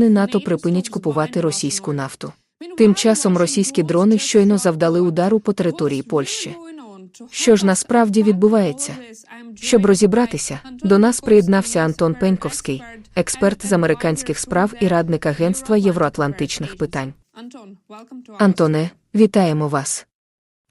НАТО припинять купувати російську нафту. Тим часом російські дрони щойно завдали удару по території Польщі. Що ж насправді відбувається? Щоб розібратися, до нас приєднався Антон Пеньковський, експерт з американських справ і радник Агентства євроатлантичних питань. Антоне, вітаємо вас.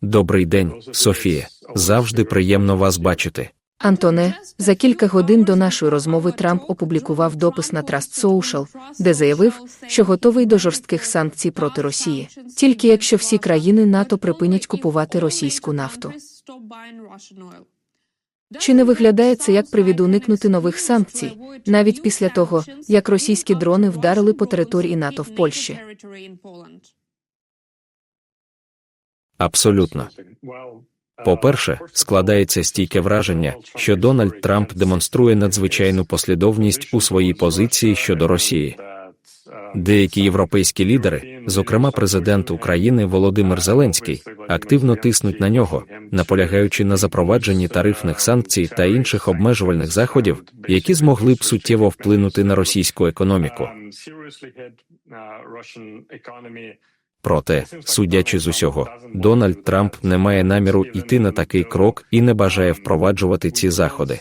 Добрий день, Софія. Завжди приємно вас бачити. Антоне, за кілька годин до нашої розмови Трамп опублікував допис на Trust Social, де заявив, що готовий до жорстких санкцій проти Росії, тільки якщо всі країни НАТО припинять купувати російську нафту. Чи не виглядає це як привід уникнути нових санкцій, навіть після того, як російські дрони вдарили по території НАТО в Польщі? Абсолютно. По-перше, складається стійке враження, що Дональд Трамп демонструє надзвичайну послідовність у своїй позиції щодо Росії. Деякі європейські лідери, зокрема президент України Володимир Зеленський, активно тиснуть на нього, наполягаючи на запровадженні тарифних санкцій та інших обмежувальних заходів, які змогли б суттєво вплинути на російську економіку. Проте, судячи з усього, Дональд Трамп не має наміру йти на такий крок і не бажає впроваджувати ці заходи.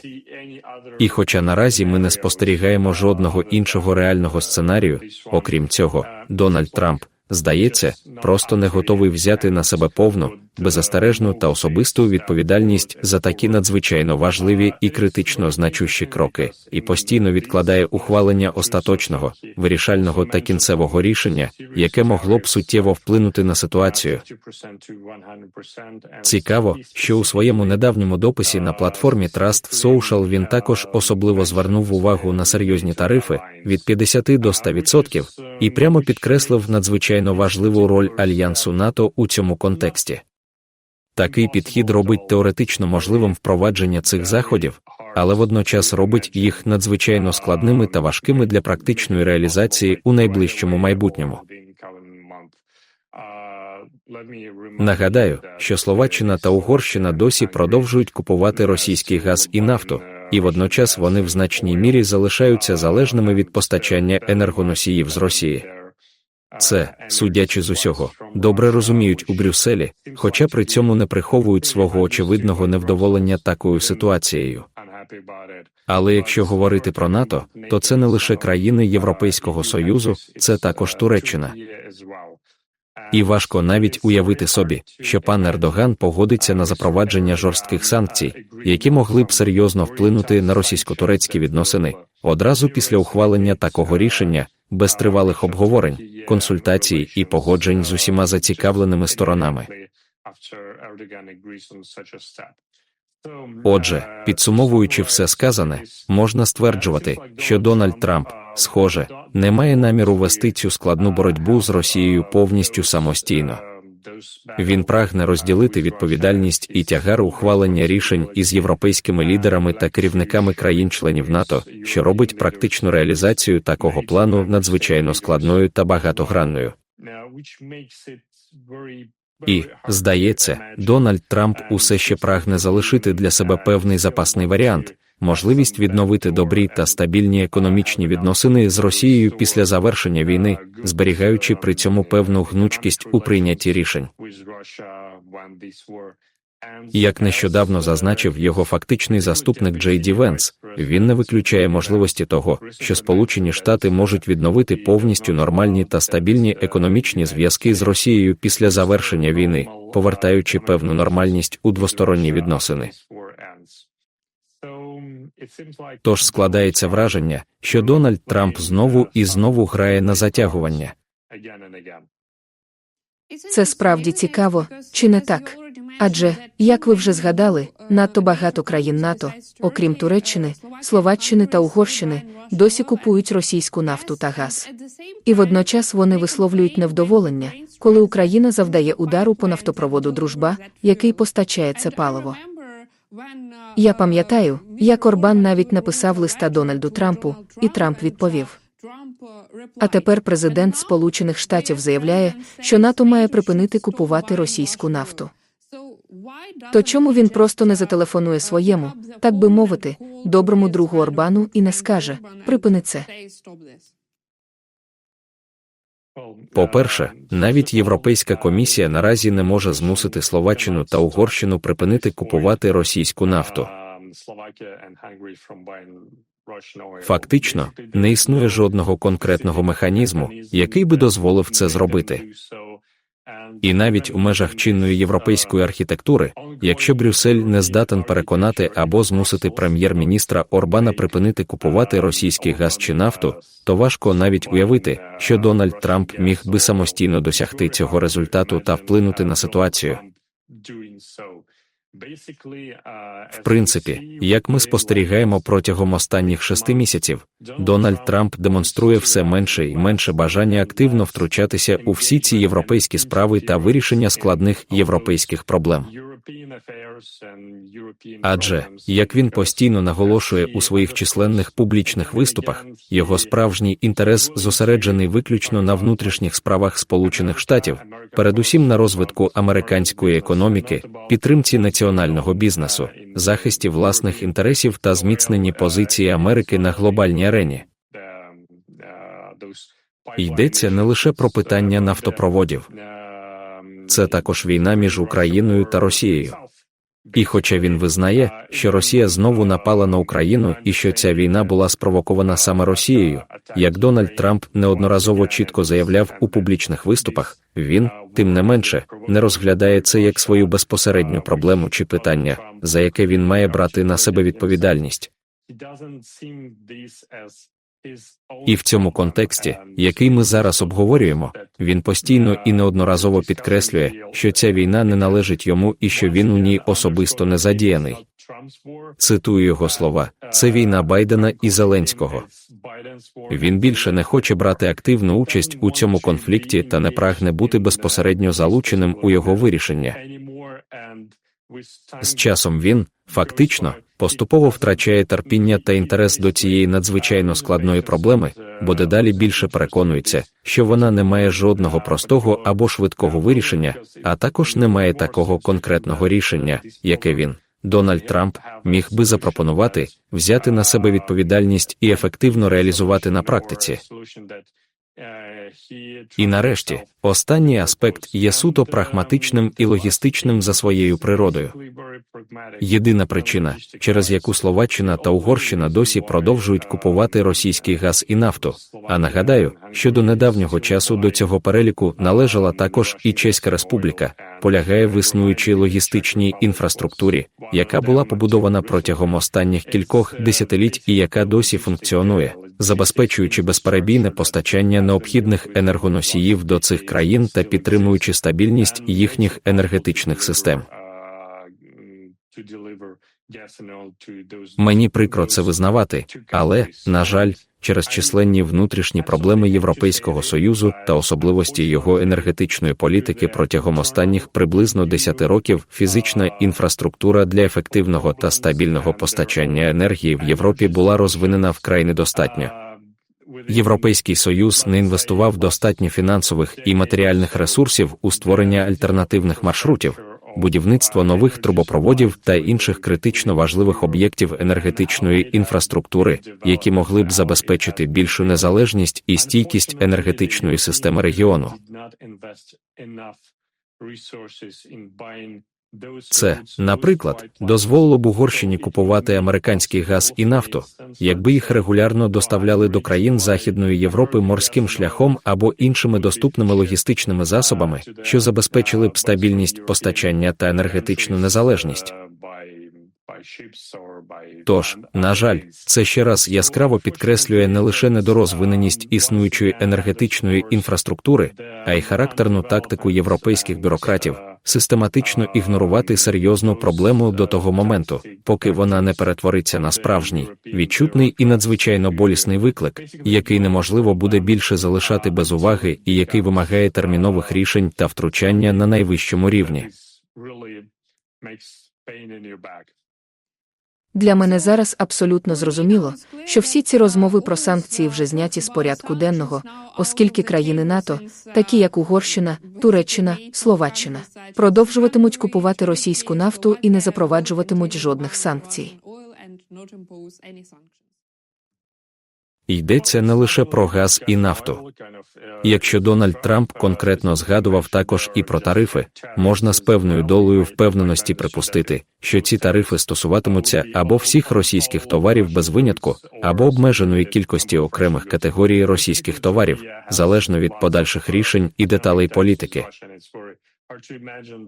І хоча наразі ми не спостерігаємо жодного іншого реального сценарію, окрім цього, Дональд Трамп, здається, просто не готовий взяти на себе повну, беззастережну та особисту відповідальність за такі надзвичайно важливі і критично значущі кроки, і постійно відкладає ухвалення остаточного, вирішального та кінцевого рішення, яке могло б суттєво вплинути на ситуацію. Цікаво, що у своєму недавньому дописі на платформі Trust Social він також особливо звернув увагу на серйозні тарифи від 50 до 100% і прямо підкреслив надзвичайно важливу роль альянсу НАТО у цьому контексті. Такий підхід робить теоретично можливим впровадження цих заходів, але водночас робить їх надзвичайно складними та важкими для практичної реалізації у найближчому майбутньому. Нагадаю, що Словаччина та Угорщина досі продовжують купувати російський газ і нафту, і водночас вони в значній мірі залишаються залежними від постачання енергоносіїв з Росії. Це, судячи з усього, добре розуміють у Брюсселі, хоча при цьому не приховують свого очевидного невдоволення такою ситуацією. Але якщо говорити про НАТО, то це не лише країни Європейського Союзу, це також Туреччина. І важко навіть уявити собі, що пан Ердоган погодиться на запровадження жорстких санкцій, які могли б серйозно вплинути на російсько-турецькі відносини одразу після ухвалення такого рішення, без тривалих обговорень, консультацій і погоджень з усіма зацікавленими сторонами. Отже, підсумовуючи все сказане, можна стверджувати, що Дональд Трамп, схоже, не має наміру вести цю складну боротьбу з Росією повністю самостійно. Він прагне розділити відповідальність і тягар ухвалення рішень із європейськими лідерами та керівниками країн-членів НАТО, що робить практичну реалізацію такого плану надзвичайно складною та багатогранною. І, здається, Дональд Трамп усе ще прагне залишити для себе певний запасний варіант, можливість відновити добрі та стабільні економічні відносини з Росією після завершення війни, зберігаючи при цьому певну гнучкість у прийнятті рішень. Як нещодавно зазначив його фактичний заступник Джей Ді Венс, він не виключає можливості того, що Сполучені Штати можуть відновити повністю нормальні та стабільні економічні зв'язки з Росією після завершення війни, повертаючи певну нормальність у двосторонні відносини. Тож складається враження, що Дональд Трамп знову і знову грає на затягування. Це справді цікаво, чи не так? Адже, як ви вже згадали, надто багато країн НАТО, окрім Туреччини, Словаччини та Угорщини, досі купують російську нафту та газ. І водночас вони висловлюють невдоволення, коли Україна завдає удару по нафтопроводу Дружба, який постачає це паливо. Я пам'ятаю, як Орбан навіть написав листа Дональду Трампу, і Трамп відповів. А тепер президент Сполучених Штатів заявляє, що НАТО має припинити купувати російську нафту. То чому він просто не зателефонує своєму, так би мовити, доброму другу Орбану і не скаже припини це? По-перше, навіть Європейська комісія наразі не може змусити Словаччину та Угорщину припинити купувати російську нафту. Фактично, не існує жодного конкретного механізму, який би дозволив це зробити. І навіть у межах чинної європейської архітектури, якщо Брюссель не здатен переконати або змусити прем'єр-міністра Орбана припинити купувати російський газ чи нафту, то важко навіть уявити, що Дональд Трамп міг би самостійно досягти цього результату та вплинути на ситуацію. В принципі, як ми спостерігаємо протягом останніх шести місяців, Дональд Трамп демонструє все менше і менше бажання активно втручатися у всі ці європейські справи та вирішення складних європейських проблем. Адже, як він постійно наголошує у своїх численних публічних виступах, його справжній інтерес зосереджений виключно на внутрішніх справах Сполучених Штатів, передусім на розвитку американської економіки, підтримці національного бізнесу, захисті власних інтересів та зміцненні позиції Америки на глобальній арені. Йдеться не лише про питання нафтопроводів, це також війна між Україною та Росією. І хоча він визнає, що Росія знову напала на Україну і що ця війна була спровокована саме Росією, як Дональд Трамп неодноразово чітко заявляв у публічних виступах, він, тим не менше, не розглядає це як свою безпосередню проблему чи питання, за яке він має брати на себе відповідальність. І в цьому контексті, який ми зараз обговорюємо, він постійно і неодноразово підкреслює, що ця війна не належить йому і що він у ній особисто не задіяний. Цитую його слова: це війна Байдена і Зеленського. Він більше не хоче брати активну участь у цьому конфлікті та не прагне бути безпосередньо залученим у його вирішення. З часом він, фактично, поступово втрачає терпіння та інтерес до цієї надзвичайно складної проблеми, бо дедалі більше переконується, що вона не має жодного простого або швидкого вирішення, а також не має такого конкретного рішення, яке він. Дональд Трамп міг би запропонувати взяти на себе відповідальність і ефективно реалізувати на практиці. І нарешті, останній аспект є суто прагматичним і логістичним за своєю природою. Єдина причина, через яку Словаччина та Угорщина досі продовжують купувати російський газ і нафту. А нагадаю, що до недавнього часу до цього переліку належала також і Чеська Республіка, полягає в існуючій логістичній інфраструктурі, яка була побудована протягом останніх кількох десятиліть і яка досі функціонує, забезпечуючи безперебійне постачання необхідних енергоносіїв до цих країн та підтримуючи стабільність їхніх енергетичних систем. Мені прикро це визнавати, але, на жаль, через численні внутрішні проблеми Європейського союзу та особливості його енергетичної політики протягом останніх приблизно 10 років фізична інфраструктура для ефективного та стабільного постачання енергії в Європі була розвинена вкрай недостатньо. Європейський союз не інвестував достатньо фінансових і матеріальних ресурсів у створення альтернативних маршрутів, будівництво нових трубопроводів та інших критично важливих об'єктів енергетичної інфраструктури, які могли б забезпечити більшу незалежність і стійкість енергетичної системи регіону. Це, наприклад, дозволило б Угорщині купувати американський газ і нафту, якби їх регулярно доставляли до країн Західної Європи морським шляхом або іншими доступними логістичними засобами, що забезпечили б стабільність постачання та енергетичну незалежність. Тож, на жаль, це ще раз яскраво підкреслює не лише недорозвиненість існуючої енергетичної інфраструктури, а й характерну тактику європейських бюрократів систематично ігнорувати серйозну проблему до того моменту, поки вона не перетвориться на справжній, відчутний і надзвичайно болісний виклик, який неможливо буде більше залишати без уваги і який вимагає термінових рішень та втручання на найвищому рівні. Для мене зараз абсолютно зрозуміло, що всі ці розмови про санкції вже зняті з порядку денного, оскільки країни НАТО, такі як Угорщина, Туреччина, Словаччина, продовжуватимуть купувати російську нафту і не запроваджуватимуть жодних санкцій. Йдеться не лише про газ і нафту. Якщо Дональд Трамп конкретно згадував також і про тарифи, можна з певною долею впевненості припустити, що ці тарифи стосуватимуться або всіх російських товарів без винятку, або обмеженої кількості окремих категорій російських товарів, залежно від подальших рішень і деталей політики.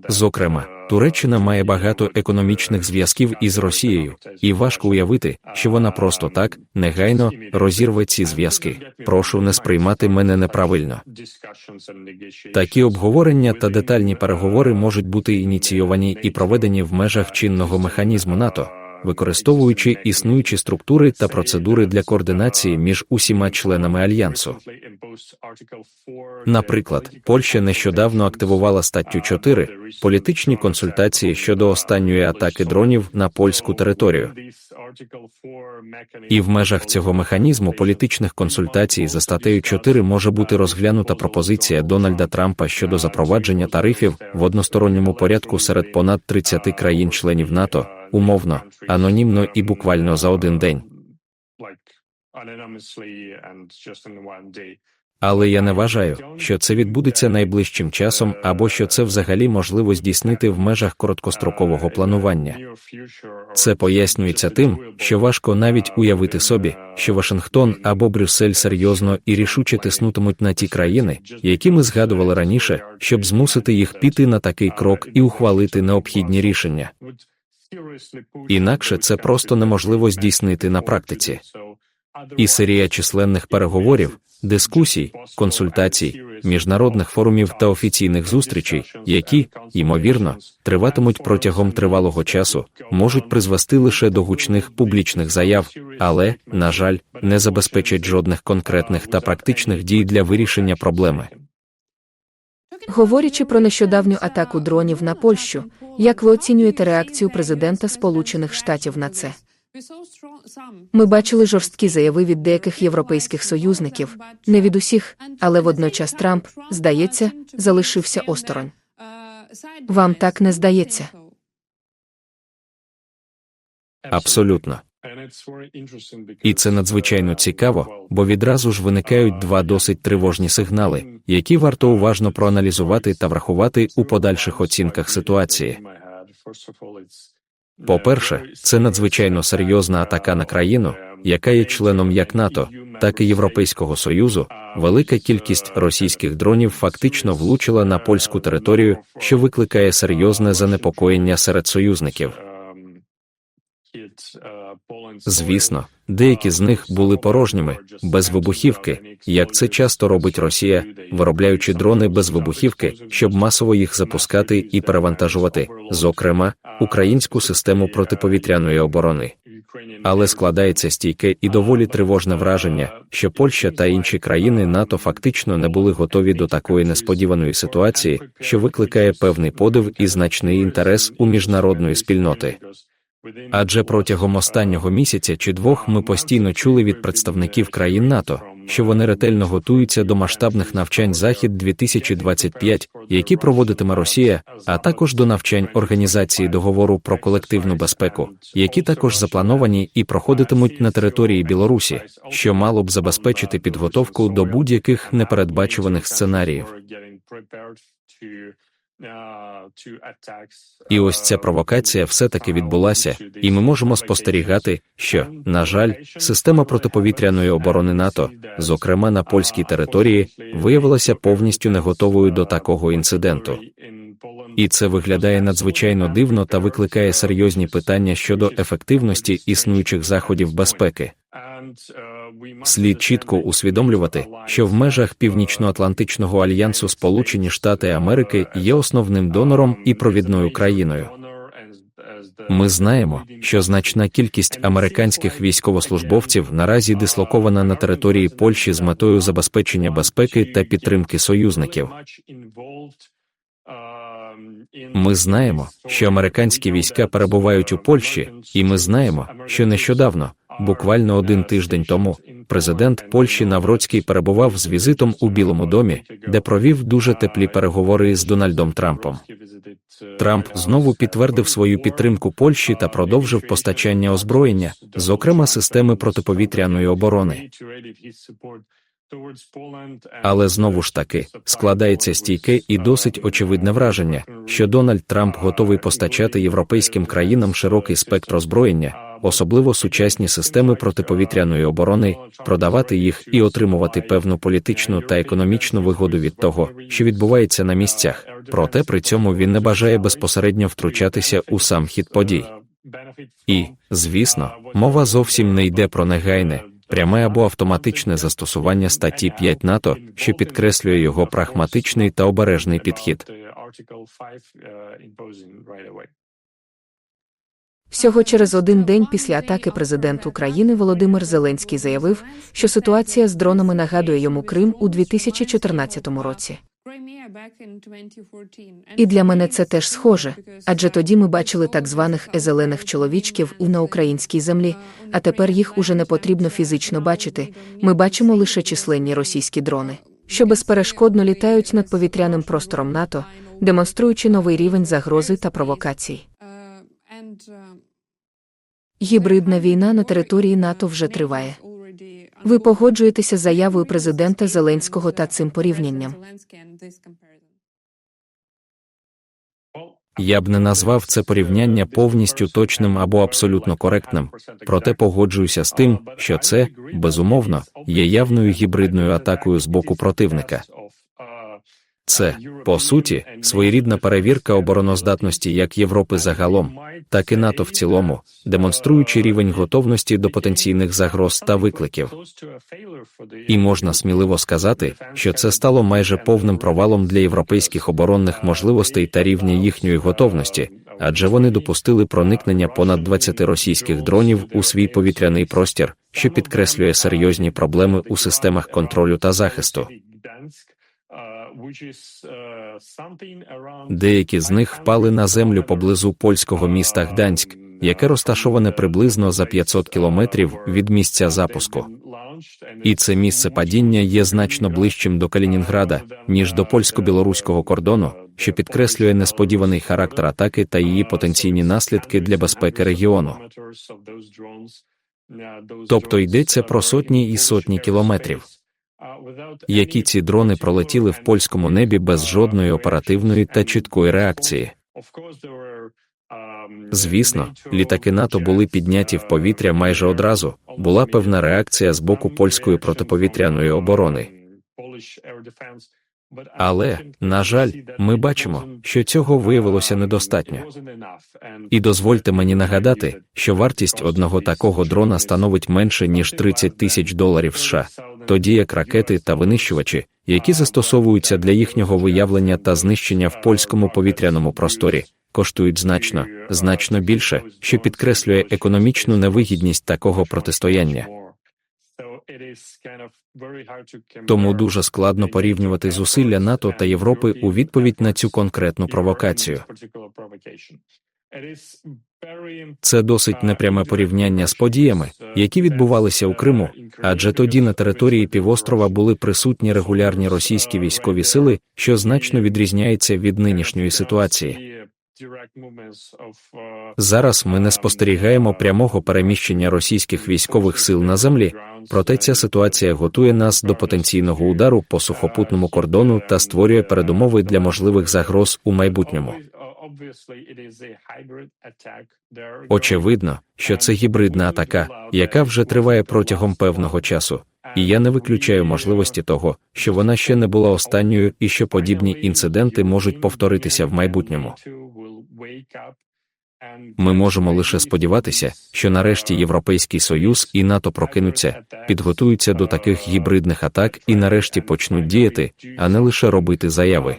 Зокрема, Туреччина має багато економічних зв'язків із Росією, і важко уявити, що вона просто так негайно розірве ці зв'язки. Прошу не сприймати мене неправильно. Такі обговорення та детальні переговори можуть бути ініційовані і проведені в межах чинного механізму НАТО, використовуючи існуючі структури та процедури для координації між усіма членами альянсу. Наприклад, Польща нещодавно активувала статтю 4 політичні консультації щодо останньої атаки дронів на польську територію. І в межах цього механізму політичних консультацій за статтею 4 може бути розглянута пропозиція Дональда Трампа щодо запровадження тарифів в односторонньому порядку серед понад 30 країн-членів НАТО, умовно, анонімно і буквально за один день. Але я не вважаю, що це відбудеться найближчим часом або що це взагалі можливо здійснити в межах короткострокового планування. Це пояснюється тим, що важко навіть уявити собі, що Вашингтон або Брюссель серйозно і рішуче тиснутимуть на ті країни, які ми згадували раніше, щоб змусити їх піти на такий крок і ухвалити необхідні рішення. Інакше це просто неможливо здійснити на практиці. І серія численних переговорів, дискусій, консультацій, міжнародних форумів та офіційних зустрічей, які, ймовірно, триватимуть протягом тривалого часу, можуть призвести лише до гучних публічних заяв, але, на жаль, не забезпечать жодних конкретних та практичних дій для вирішення проблеми. Говорячи про нещодавню атаку дронів на Польщу, як ви оцінюєте реакцію президента Сполучених Штатів на це? Ми бачили жорсткі заяви від деяких європейських союзників, не від усіх, але водночас Трамп, здається, залишився осторонь. Вам так не здається? Абсолютно. І це надзвичайно цікаво, бо відразу ж виникають два досить тривожні сигнали, які варто уважно проаналізувати та врахувати у подальших оцінках ситуації. По-перше, це надзвичайно серйозна атака на країну, яка є членом як НАТО, так і Європейського Союзу. Велика кількість російських дронів фактично влучила на польську територію, що викликає серйозне занепокоєння серед союзників. Звісно, деякі з них були порожніми, без вибухівки, як це часто робить Росія, виробляючи дрони без вибухівки, щоб масово їх запускати і перевантажувати, зокрема, українську систему протиповітряної оборони. Але складається стійке і доволі тривожне враження, що Польща та інші країни НАТО фактично не були готові до такої несподіваної ситуації, що викликає певний подив і значний інтерес у міжнародної спільноти. Адже протягом останнього місяця чи двох ми постійно чули від представників країн НАТО, що вони ретельно готуються до масштабних навчань Захід 2025, які проводитиме Росія, а також до навчань Організації договору про колективну безпеку, які також заплановані і проходитимуть на території Білорусі, що мало б забезпечити підготовку до будь-яких непередбачуваних сценаріїв. І ось ця провокація все-таки відбулася, і ми можемо спостерігати, що, на жаль, система протиповітряної оборони НАТО, зокрема на польській території, виявилася повністю не готовою до такого інциденту. І це виглядає надзвичайно дивно та викликає серйозні питання щодо ефективності існуючих заходів безпеки. Слід чітко усвідомлювати, що в межах Північно-Атлантичного альянсу Сполучені Штати Америки є основним донором і провідною країною. Ми знаємо, що значна кількість американських військовослужбовців наразі дислокована на території Польщі з метою забезпечення безпеки та підтримки союзників. Ми знаємо, що американські війська перебувають у Польщі, і ми знаємо, що нещодавно, буквально один тиждень тому, президент Польщі Навроцький перебував з візитом у Білому домі, де провів дуже теплі переговори з Дональдом Трампом. Трамп знову підтвердив свою підтримку Польщі та продовжив постачання озброєння, зокрема системи протиповітряної оборони. Але знову ж таки складається стійке і досить очевидне враження, що Дональд Трамп готовий постачати європейським країнам широкий спектр озброєння, особливо сучасні системи протиповітряної оборони, продавати їх і отримувати певну політичну та економічну вигоду від того, що відбувається на місцях. Проте при цьому він не бажає безпосередньо втручатися у сам хід подій. І, звісно, мова зовсім не йде про негайне, пряме або автоматичне застосування статті 5 НАТО, що підкреслює його прагматичний та обережний підхід. Всього через один день після атаки президент України Володимир Зеленський заявив, що ситуація з дронами нагадує йому Крим у 2014 році. І для мене це теж схоже, адже тоді ми бачили так званих езелених чоловічків на українській землі, а тепер їх уже не потрібно фізично бачити. Ми бачимо лише численні російські дрони, що безперешкодно літають над повітряним простором НАТО, демонструючи новий рівень загрози та провокацій. Гібридна війна на території НАТО вже триває. Ви погоджуєтеся з заявою президента Зеленського та цим порівнянням. Я б не назвав це порівняння повністю точним або абсолютно коректним, проте погоджуюся з тим, що це, безумовно, є явною гібридною атакою з боку противника. Це, по суті, своєрідна перевірка обороноздатності як Європи загалом, так і НАТО в цілому, демонструючи рівень готовності до потенційних загроз та викликів. І можна сміливо сказати, що це стало майже повним провалом для європейських оборонних можливостей та рівня їхньої готовності, адже вони допустили проникнення понад 20 російських дронів у свій повітряний простір, що підкреслює серйозні проблеми у системах контролю та захисту. Деякі з них впали на землю поблизу польського міста Гданськ, яке розташоване приблизно за 500 кілометрів від місця запуску. І це місце падіння є значно ближчим до Калінінграда, ніж до польсько-білоруського кордону, що підкреслює несподіваний характер атаки та її потенційні наслідки для безпеки регіону. Тобто йдеться про сотні і сотні кілометрів які ці дрони пролетіли в польському небі без жодної оперативної та чіткої реакції. Звісно, літаки НАТО були підняті в повітря майже одразу. Була певна реакція з боку польської протиповітряної оборони. Але, на жаль, ми бачимо, що цього виявилося недостатньо. І дозвольте мені нагадати, що вартість одного такого дрона становить менше ніж 30 тисяч доларів США, тоді як ракети та винищувачі, які застосовуються для їхнього виявлення та знищення в польському повітряному просторі, коштують значно, значно більше, що підкреслює економічну невигідність такого протистояння. Тому дуже складно порівнювати зусилля НАТО та Європи у відповідь на цю конкретну провокацію. Це досить непряме порівняння з подіями, які відбувалися у Криму, адже тоді на території півострова були присутні регулярні російські військові сили, що значно відрізняється від нинішньої ситуації. Зараз ми не спостерігаємо прямого переміщення російських військових сил на землі, проте ця ситуація готує нас до потенційного удару по сухопутному кордону та створює передумови для можливих загроз у майбутньому. Очевидно, що це гібридна атака, яка вже триває протягом певного часу, і я не виключаю можливості того, що вона ще не була останньою і що подібні інциденти можуть повторитися в майбутньому. Ми можемо лише сподіватися, що нарешті Європейський Союз і НАТО прокинуться, підготуються до таких гібридних атак і нарешті почнуть діяти, а не лише робити заяви.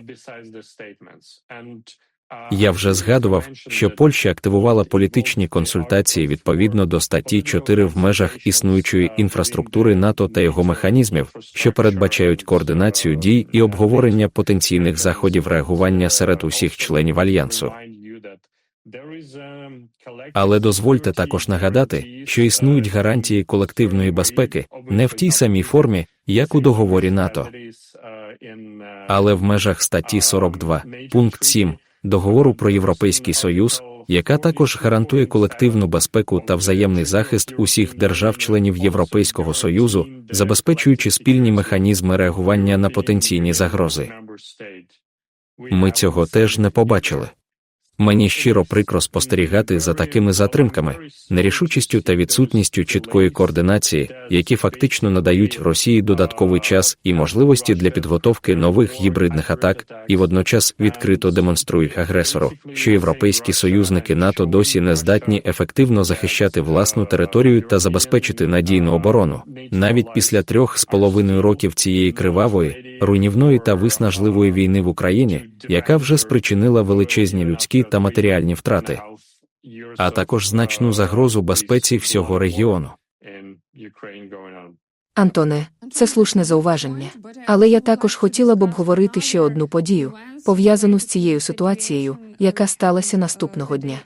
Я вже згадував, що Польща активувала політичні консультації відповідно до статті 4 в межах існуючої інфраструктури НАТО та його механізмів, що передбачають координацію дій і обговорення потенційних заходів реагування серед усіх членів альянсу. Але дозвольте також нагадати, що існують гарантії колективної безпеки не в тій самій формі, як у договорі НАТО, але в межах статті 42, пункт 7, договору про Європейський Союз, яка також гарантує колективну безпеку та взаємний захист усіх держав-членів Європейського Союзу, забезпечуючи спільні механізми реагування на потенційні загрози. Ми цього теж не побачили. Мені щиро прикро спостерігати за такими затримками, нерішучістю та відсутністю чіткої координації, які фактично надають Росії додатковий час і можливості для підготовки нових гібридних атак, і водночас відкрито демонструють агресору, що європейські союзники НАТО досі не здатні ефективно захищати власну територію та забезпечити надійну оборону, навіть після трьох з половиною років цієї кривавої, руйнівної та виснажливої війни в Україні, яка вже спричинила величезні людські та матеріальні втрати, а також значну загрозу безпеці всього регіону. Антоне, це слушне зауваження. Але я також хотіла б обговорити ще одну подію, пов'язану з цією ситуацією, яка сталася наступного дня.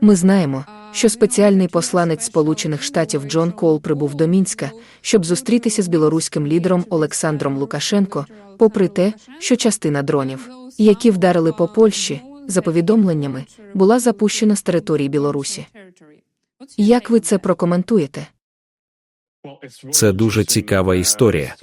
Ми знаємо, що спеціальний посланець Сполучених Штатів Джон Кол прибув до Мінська, щоб зустрітися з білоруським лідером Олександром Лукашенко, попри те, що частина дронів, які вдарили по Польщі, за повідомленнями, була запущена з території Білорусі. Як ви це прокоментуєте? Це дуже цікава історія.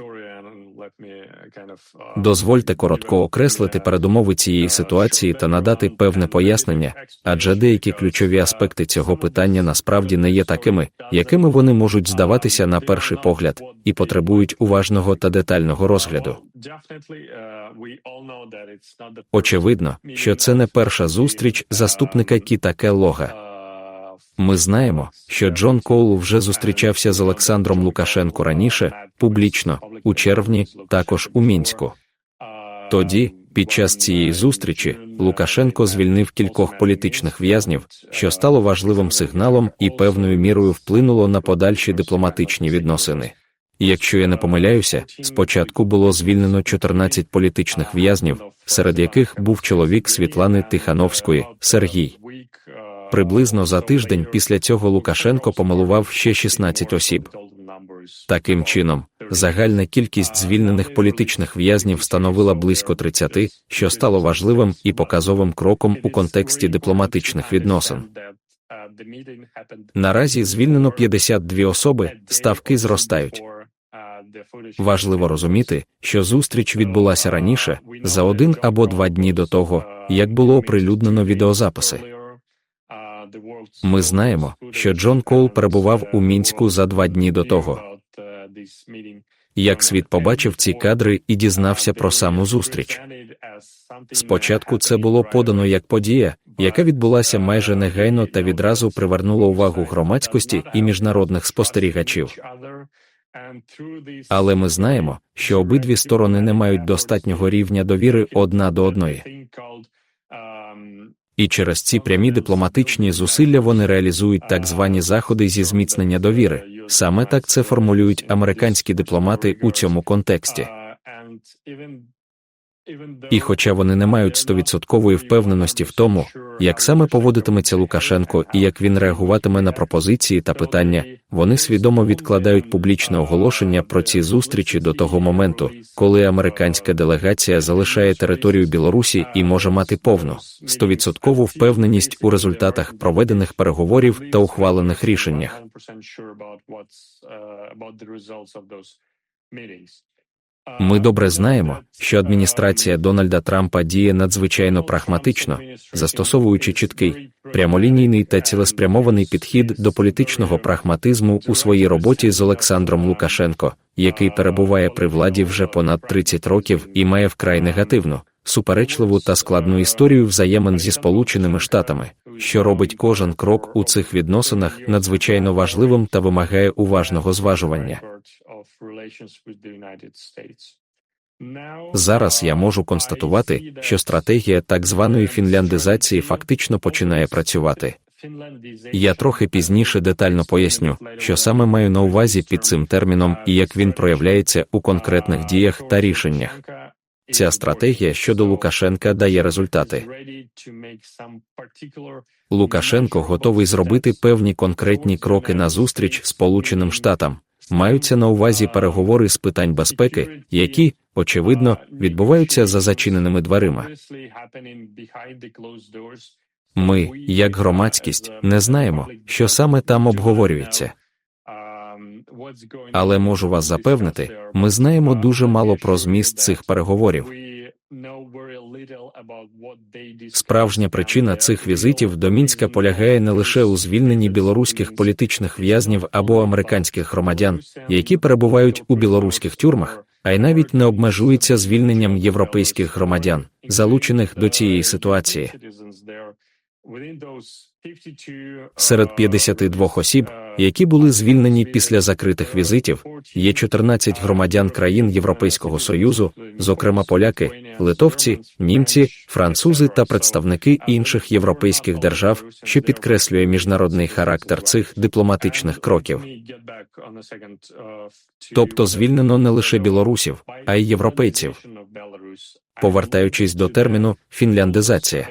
Дозвольте коротко окреслити передумови цієї ситуації та надати певне пояснення, адже деякі ключові аспекти цього питання насправді не є такими, якими вони можуть здаватися на перший погляд, і потребують уважного та детального розгляду. Очевидно, що це не перша зустріч заступника Кіта Келлога. Ми знаємо, що Джон Коул вже зустрічався з Олександром Лукашенко раніше, публічно, у червні, також у мінську. Тоді, під час цієї зустрічі, Лукашенко звільнив кількох політичних в'язнів, що стало важливим сигналом і певною мірою вплинуло на подальші дипломатичні відносини. Якщо я не помиляюся, спочатку було звільнено 14 політичних в'язнів, серед яких був чоловік Світлани Тихановської Сергій. Приблизно за тиждень після цього Лукашенко помилував ще 16 осіб. Таким чином, загальна кількість звільнених політичних в'язнів становила близько 30, що стало важливим і показовим кроком у контексті дипломатичних відносин. Наразі звільнено 52 особи, ставки зростають. Важливо розуміти, що зустріч відбулася раніше, за один або два дні до того, як було оприлюднено відеозаписи. Ми знаємо, що Джон Кол перебував у мінську за два дні до того. Як світ побачив ці кадри і дізнався про саму зустріч. Спочатку це було подано як подія, яка відбулася майже негайно та відразу привернула увагу громадськості і міжнародних спостерігачів. Але ми знаємо, що обидві сторони не мають достатнього рівня довіри одна до одної. І через ці прямі дипломатичні зусилля вони реалізують так звані заходи зі зміцнення довіри. Саме так це формулюють американські дипломати у цьому контексті. І хоча вони не мають стовідсоткової впевненості в тому, як саме поводитиметься Лукашенко і як він реагуватиме на пропозиції та питання, вони свідомо відкладають публічне оголошення про ці зустрічі до того моменту, коли американська делегація залишає територію Білорусі і може мати повну стовідсоткову впевненість у результатах проведених переговорів та ухвалених рішеннях. Ми добре знаємо, що адміністрація Дональда Трампа діє надзвичайно прагматично, застосовуючи чіткий, прямолінійний та цілеспрямований підхід до політичного прагматизму у своїй роботі з Олександром Лукашенко, який перебуває при владі вже понад 30 років і має вкрай негативну, суперечливу та складну історію взаємин зі Сполученими Штатами, що робить кожен крок у цих відносинах надзвичайно важливим та вимагає уважного зважування. Зараз я можу констатувати, що стратегія так званої фінляндизації фактично починає працювати. Я трохи пізніше детально поясню, що саме маю на увазі під цим терміном і як він проявляється у конкретних діях та рішеннях. Ця стратегія щодо Лукашенка дає результати. Лукашенко готовий зробити певні конкретні кроки назустріч Сполученим Штатам, Маються на увазі переговори з питань безпеки, які, очевидно, відбуваються за зачиненими дверима. Ми, як громадськість, не знаємо, що саме там обговорюється. Але можу вас запевнити, ми знаємо дуже мало про зміст цих переговорів. Справжня причина цих візитів до Мінська полягає не лише у звільненні білоруських політичних в'язнів або американських громадян, які перебувають у білоруських тюрмах, а й навіть не обмежується звільненням європейських громадян, залучених до цієї ситуації. Серед 52 осіб, які були звільнені після закритих візитів, є 14 громадян країн Європейського союзу, зокрема поляки, литовці, німці, французи та представники інших європейських держав, що підкреслює міжнародний характер цих дипломатичних кроків. Тобто звільнено не лише білорусів, а й європейців. Повертаючись до терміну фінляндизація.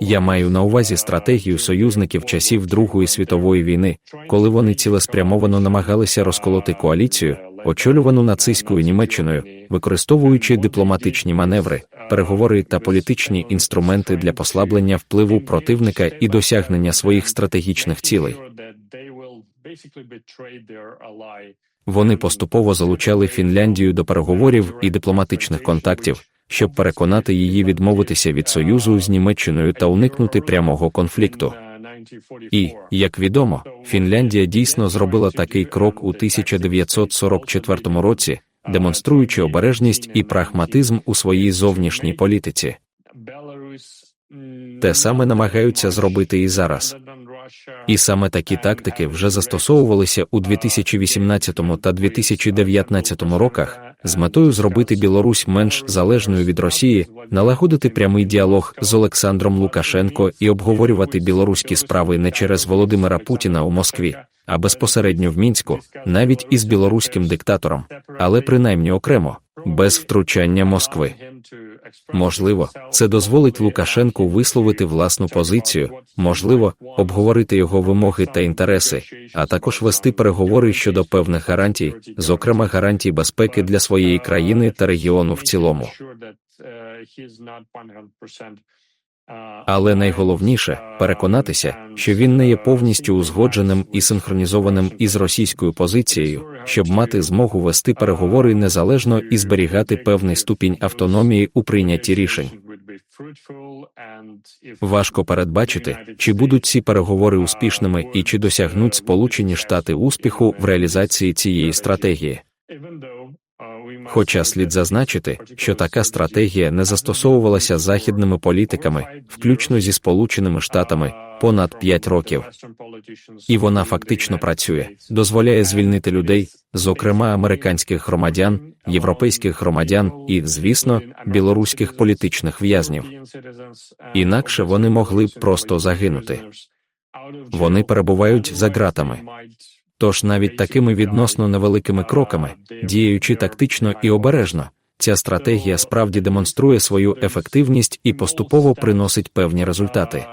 Я маю на увазі стратегію союзників часів Другої світової війни, коли вони цілеспрямовано намагалися розколоти коаліцію, очолювану нацистською Німеччиною, використовуючи дипломатичні маневри, переговори та політичні інструменти для послаблення впливу противника і досягнення своїх стратегічних цілей. Вони поступово залучали Фінляндію до переговорів і дипломатичних контактів, щоб переконати її відмовитися від союзу з Німеччиною та уникнути прямого конфлікту. І, як відомо, Фінляндія дійсно зробила такий крок у 1944 році, демонструючи обережність і прагматизм у своїй зовнішній політиці. Те саме намагаються зробити і зараз. І саме такі тактики вже застосовувалися у 2018 та 2019 роках з метою зробити Білорусь менш залежною від Росії, налагодити прямий діалог з Олександром Лукашенко і обговорювати білоруські справи не через Володимира Путіна у Москві, а безпосередньо в мінську, навіть із білоруським диктатором, але принаймні окремо, без втручання Москви. Можливо, це дозволить Лукашенку висловити власну позицію, можливо, обговорити його вимоги та інтереси, а також вести переговори щодо певних гарантій, зокрема гарантій безпеки для своєї країни та регіону в цілому. Але найголовніше переконатися, що він не є повністю узгодженим і синхронізованим із російською позицією, щоб мати змогу вести переговори незалежно і зберігати певний ступінь автономії у прийнятті рішень. Важко передбачити, чи будуть ці переговори успішними і чи досягнуть Сполучені Штати успіху в реалізації цієї стратегії. Хоча слід зазначити, що така стратегія не застосовувалася західними політиками, включно зі Сполученими Штатами, понад 5 років. І вона фактично працює, дозволяє звільнити людей, зокрема американських громадян, європейських громадян і, звісно, білоруських політичних в'язнів. Інакше вони могли б просто загинути. Вони перебувають за ґратами. Тож навіть такими відносно невеликими кроками, діючи тактично і обережно, ця стратегія справді демонструє свою ефективність і поступово приносить певні результати.